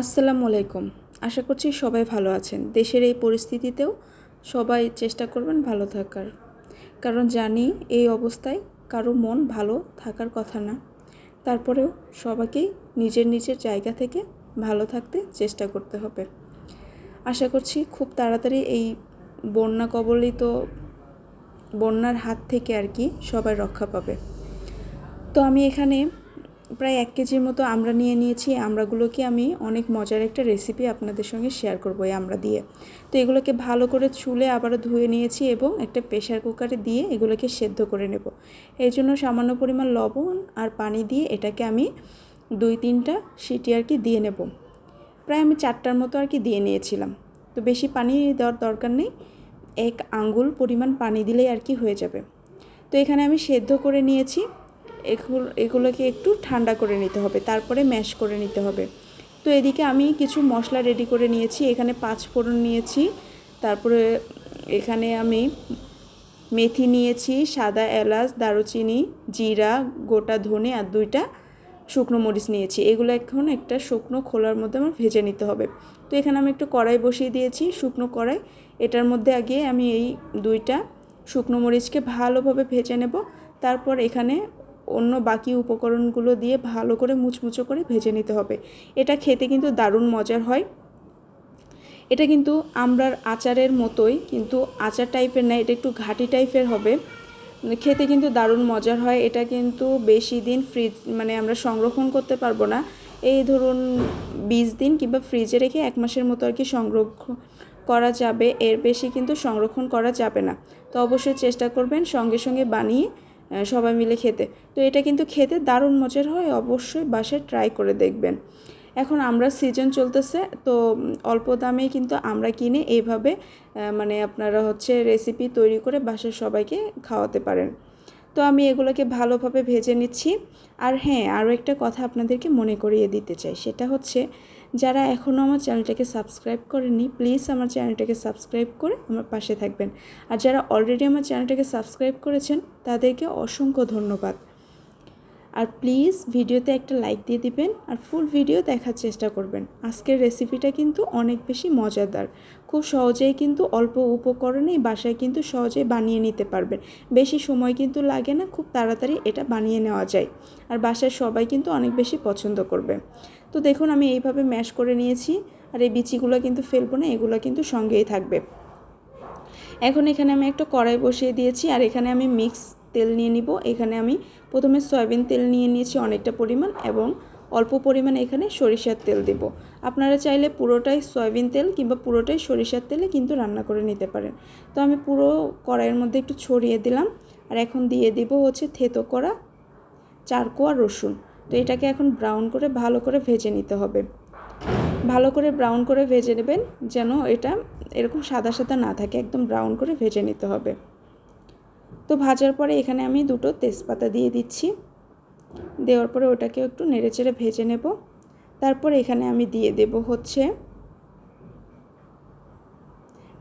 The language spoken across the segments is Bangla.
আসসালামু আলাইকুম। আশা করছি সবাই ভালো আছেন। দেশের এই পরিস্থিতিতেও সবাই চেষ্টা করবেন ভালো থাকার। কারণ জানি এই অবস্থায় কারও মন ভালো থাকার কথা না। তারপরেও সবাইকেই নিজের নিজের জায়গা থেকে ভালো থাকতে চেষ্টা করতে হবে। আশা করছি খুব তাড়াতাড়ি এই বন্যা কবলিত বন্যার হাত থেকে আর কি সবাই রক্ষা পাবে। তো আমি এখানে প্রায় এক কেজির মতো আমরা নিয়ে নিয়েছি। আমড়াগুলোকে আমি অনেক মজার একটা রেসিপি আপনাদের সঙ্গে শেয়ার করব এই আমরা দিয়ে। তো এগুলোকে ভালো করে চুলে আবারও ধুয়ে নিয়েছি এবং একটা প্রেশার কুকারে দিয়ে এগুলোকে সেদ্ধ করে নেব। এই জন্য সামান্য পরিমাণ লবণ আর পানি দিয়ে এটাকে আমি দুই তিনটা সিটি আর কি দিয়ে নেব। প্রায় আমি চারটার মতো আর কি দিয়ে নিয়েছিলাম। তো বেশি পানি দেওয়ার দরকার নেই। এক আঙ্গুল পরিমাণ পানি দিলেই আর কি হয়ে যাবে। তো এখানে আমি সেদ্ধ করে নিয়েছি। এগুলো, এগুলোকে একটু ঠান্ডা করে নিতে হবে, তারপরে ম্যাশ করে নিতে হবে। তো এদিকে আমি কিছু মশলা রেডি করে নিয়েছি, এখানে পাঁচ ফোড়ন নিয়েছি, তারপরে এখানে আমি মেথি নিয়েছি, সাদা এলাচ, দারুচিনি, জিরা, গোটা ধনে আর দুইটা শুকনো মরিচ নিয়েছি। এগুলো এখন একটা শুকনো খোলার মধ্যে আমার ভেজে নিতে হবে। তো এখানে আমি একটু কড়াই বসিয়ে দিয়েছি, শুকনো কড়াই। এটার মধ্যে আগে আমি এই দুইটা শুকনো মরিচকে ভালোভাবে ভেজে নেব, তারপর এখানে অন্য বাকি উপকরণগুলো দিয়ে ভালো করে মুচমুচো করে ভেজে নিতে হবে। এটা খেতে কিন্তু দারুণ মজার হয়। এটা কিন্তু আমরার আচারের মতোই, কিন্তু আচার টাইপের না, এটা একটু ঘাটি টাইপের হবে। খেতে কিন্তু দারুণ মজার হয়। এটা কিন্তু বেশি দিন ফ্রিজ মানে আমরা সংরক্ষণ করতে পারব না। এই ধরুন বিশ দিন কিংবা ফ্রিজে রেখে এক মাসের মতো আর কি সংরক্ষণ করা যাবে। এর বেশি কিন্তু সংরক্ষণ করা যাবে না। তো অবশ্যই চেষ্টা করবেন সঙ্গে সঙ্গে বানিয়ে সবাই মিলে খেতে। তো এটা কিন্তু খেতে দারুণ মজার হয়, অবশ্যই বাসায় ট্রাই করে দেখবেন। এখন আমরা সিজন চলতেছে, তো অল্প দামেই কিন্তু আমরা কিনে এইভাবে মানে আপনারা হচ্ছে রেসিপি তৈরি করে বাসার সবাইকে খাওয়াতে পারেন। তো আমি এগুলোকে ভালোভাবে ভেজে নিচ্ছি। আর হ্যাঁ আরও একটা কথা আপনাদেরকে মনে করিয়ে দিতে চাই, সেটা হচ্ছে যারা এখনও আমার চ্যানেলটাকে সাবস্ক্রাইব করেনি প্লিজ আমার চ্যানেলটাকে সাবস্ক্রাইব করে আমার পাশে থাকবেন। আর যারা অলরেডি আমার চ্যানেলটাকে সাবস্ক্রাইব করেছেন, তাদেরকে অসংখ্য ধন্যবাদ। আর প্লিজ ভিডিওতে একটা লাইক দিয়ে দিবেন আর ফুল ভিডিও দেখার চেষ্টা করবেন। আজকের রেসিপিটা কিন্তু অনেক বেশি মজাদার। খুব সহজেই কিন্তু অল্প উপকরণেই বাসায় কিন্তু সহজেই বানিয়ে নিতে পারবেন। বেশি সময় কিন্তু লাগে না, খুব তাড়াতাড়ি এটা বানিয়ে নেওয়া যায়। আর বাসায় সবাই কিন্তু অনেক বেশি পছন্দ করবে। তো দেখুন আমি এইভাবে ম্যাশ করে নিয়েছি আর এই বিচিগুলো কিন্তু ফেলব না, এগুলো কিন্তু সঙ্গেই থাকবে। এখন এখানে আমি একটা কড়াই বসিয়ে দিয়েছি আর এখানে আমি মিক্স তেল নিয়ে নিব। এখানে আমি প্রথমে সয়াবিন তেল নিয়ে নিয়েছি অনেকটা পরিমাণ এবং অল্প পরিমাণে এখানে সরিষার তেল দেব। আপনারা চাইলে পুরোটাই সয়াবিন তেল কিংবা পুরোটাই সরিষার তেলে কিন্তু রান্না করে নিতে পারেন। তো আমি পুরো কড়াইয়ের মধ্যে একটু ছড়িয়ে দিলাম। আর এখন দিয়ে দিব হচ্ছে থেতো করা চার কোয়া রসুন। তো এটাকে এখন ব্রাউন করে ভালো করে ভেজে নিতে হবে। ভালো করে ব্রাউন করে ভেজে নেবেন যেন এটা এরকম সাদা সাদা না থাকে, একদম ব্রাউন করে ভেজে নিতে হবে। তো ভাজার পরে এখানে আমি দুটো তেজপাতা দিয়ে দিচ্ছি। দেওয়ার পরে ওটাকে একটু নেড়েচেড়ে ভেজে নেব। তারপর এখানে আমি দিয়ে দেব হচ্ছে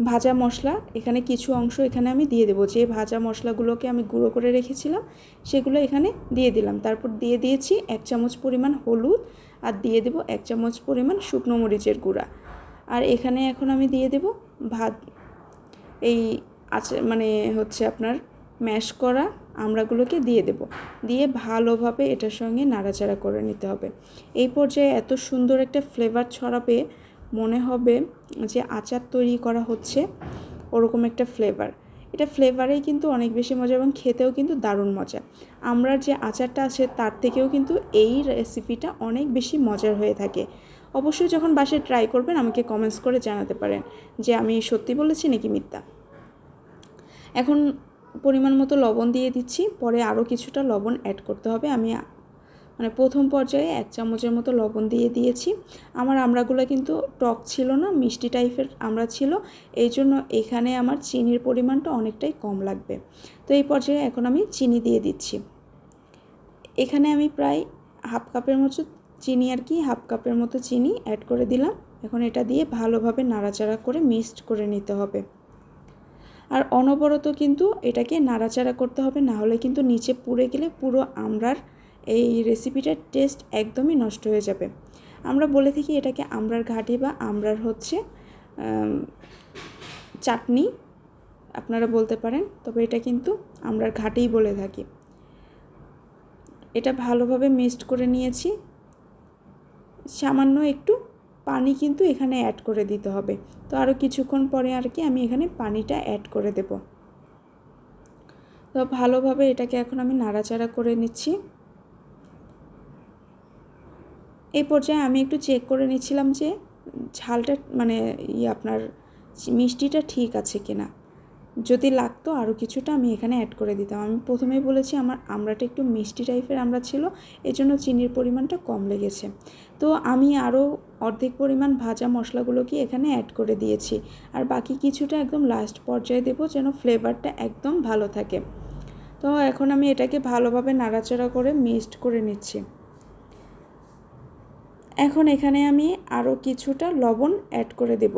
ভাজা মশলা। এখানে কিছু অংশ এখানে আমি দিয়ে দেবো। যে ভাজা মশলাগুলোকে আমি গুঁড়ো করে রেখেছিলাম, সেগুলো এখানে দিয়ে দিলাম। তারপর দিয়ে দিয়েছি এক চামচ পরিমাণ হলুদ আর দিয়ে দেব এক চামচ পরিমাণ শুকনো মরিচের গুঁড়া। আর এখানে এখন আমি দিয়ে দেব ভাত, এই আছে মানে হচ্ছে আপনার ম্যাশ করা আমড়াগুলোকে দিয়ে দেব। দিয়ে ভালোভাবে এটার সঙ্গে নাড়াচাড়া করে নিতে হবে। এই পর্যায়ে এত সুন্দর একটা ফ্লেভার ছড়াবে, মনে হবে যে আচার তৈরি করা হচ্ছে, ওরকম একটা ফ্লেভার এটা ফ্লেভারেই কিন্তু অনেক বেশি মজা এবং খেতেও কিন্তু দারুণ মজা। আমরা যে আচারটা আছে, তার থেকেও কিন্তু এই রেসিপিটা অনেক বেশি মজার হয়ে থাকে। অবশ্যই যখন বাসায় ট্রাই করবেন, আমাকে কমেন্টস করে জানাতে পারেন যে আমি সত্যি বলেছি নাকি মিথ্যা। এখন পরিমাণ মতো লবণ দিয়ে দিচ্ছি, পরে আরও কিছুটা লবণ অ্যাড করতে হবে। আমি মানে প্রথম পর্যায়ে এক চামচের মতো লবণ দিয়ে দিয়েছি। আমার আমড়াগুলো কিন্তু টক ছিল না, মিষ্টি টাইপের আমড়া ছিল এই জন্য এখানে আমার চিনির পরিমাণটা অনেকটাই কম লাগবে। তো এই পর্যায়ে এখন আমি চিনি দিয়ে দিচ্ছি। এখানে আমি প্রায় হাফ কাপের মতো চিনি আর কি, হাফ কাপের মতো চিনি অ্যাড করে দিলাম। এখন এটা দিয়ে ভালোভাবে নাড়াচাড়া করে মিক্সড করে নিতে হবে। আর অনবরত কিন্তু এটাকে নাড়াচাড়া করতে হবে, না হলে কিন্তু নিচে পুড়ে গেলে পুরো আমরার এই রেসিপিটার টেস্ট একদমই নষ্ট হয়ে যাবে। আমরা বলে থাকি এটাকে আমড়ার ঘাটি বা আমড়ার হচ্ছে চাটনি, আপনারা বলতে পারেন, তবে এটা কিন্তু আমড়ার ঘাটেই বলে থাকি। এটা ভালোভাবে মিক্সড করে নিয়েছি। সামান্য একটু পানি কিন্তু এখানে অ্যাড করে দিতে হবে। তো আরও কিছুক্ষণ পরে আর কি আমি এখানে পানিটা অ্যাড করে দেব। তো ভালোভাবে এটাকে এখন আমি নাড়াচাড়া করে নিচ্ছি। এই পর্যায়ে আমি একটু চেক করে নিচ্ছিলাম যে ঝালটা মানে ই আপনার মিষ্টিটা ঠিক আছে কিনা। যদি লাগতো আরও কিছুটা আমি এখানে অ্যাড করে দিতাম। আমি প্রথমেই বলেছি আমার আমড়াটা একটু মিষ্টি টাইপের আমরা ছিল এই জন্য চিনির পরিমাণটা কম লেগেছে। তো আমি আরও অর্ধেক পরিমাণ ভাজা মশলাগুলোকে এখানে অ্যাড করে দিয়েছি। আর বাকি কিছুটা একদম লাস্ট পর্যায়ে দেবো যেন ফ্লেভারটা একদম ভালো থাকে। তো এখন আমি এটাকে ভালোভাবে নাড়াচাড়া করে মিক্সড করে নিচ্ছি। এখন এখানে আমি আরও কিছুটা লবণ অ্যাড করে দেব।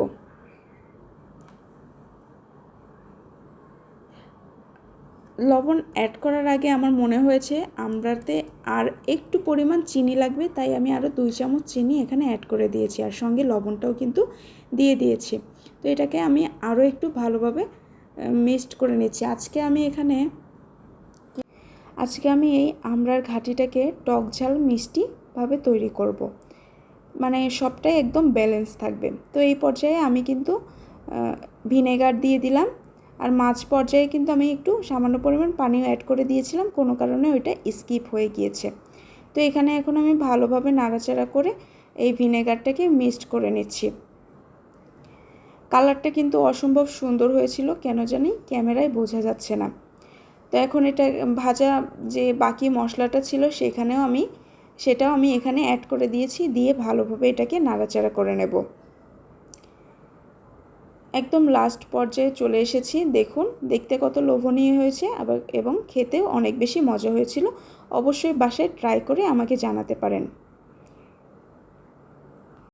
লবণ অ্যাড করার আগে আমার মনে হয়েছে আমরাতে আর একটু পরিমাণ চিনি লাগবে, তাই আমি আরও দুই চামচ চিনি এখানে অ্যাড করে দিয়েছি আর সঙ্গে লবণটাও কিন্তু দিয়ে দিয়েছি। তো এটাকে আমি আরও একটু ভালোভাবে মিক্সড করে নিচ্ছি। আজকে আমি এখানে, আজকে আমি এই আমড়ার ঘাটিটাকে টক ঝাল মিষ্টিভাবে তৈরি করব। মানে সবটাই একদম ব্যালেন্স থাকবে। তো এই পর্যায়ে আমি কিন্তু ভিনেগার দিয়ে দিলাম। আর মাছ পর্যায়ে কিন্তু আমি একটু সামান্য পরিমাণ পানিও অ্যাড করে দিয়েছিলাম, কোনো কারণে ওইটা স্কিপ হয়ে গিয়েছে। তো এখানে এখন আমি ভালোভাবে নাড়াচাড়া করে এই ভিনেগারটাকে মিক্সড করে নিচ্ছি। কালারটা কিন্তু অসম্ভব সুন্দর হয়েছিল, কেন জানি ক্যামেরায় বোঝা যাচ্ছে না। তো এখন এটা ভাজা যে বাকি মশলাটা ছিল সেখানেও আমি, সেটাও আমি এখানে অ্যাড করে দিয়েছি, দিয়ে ভালোভাবে এটাকে নাড়াচাড়া করে নেব। একদম লাস্ট পর্যায়ে চলে এসেছি। দেখুন, দেখতে কত লোভনীয় হয়েছে আবার, এবং খেতেও অনেক বেশি মজা হয়েছিল। অবশ্যই বাসায় ট্রাই করে আমাকে জানাতে পারেন।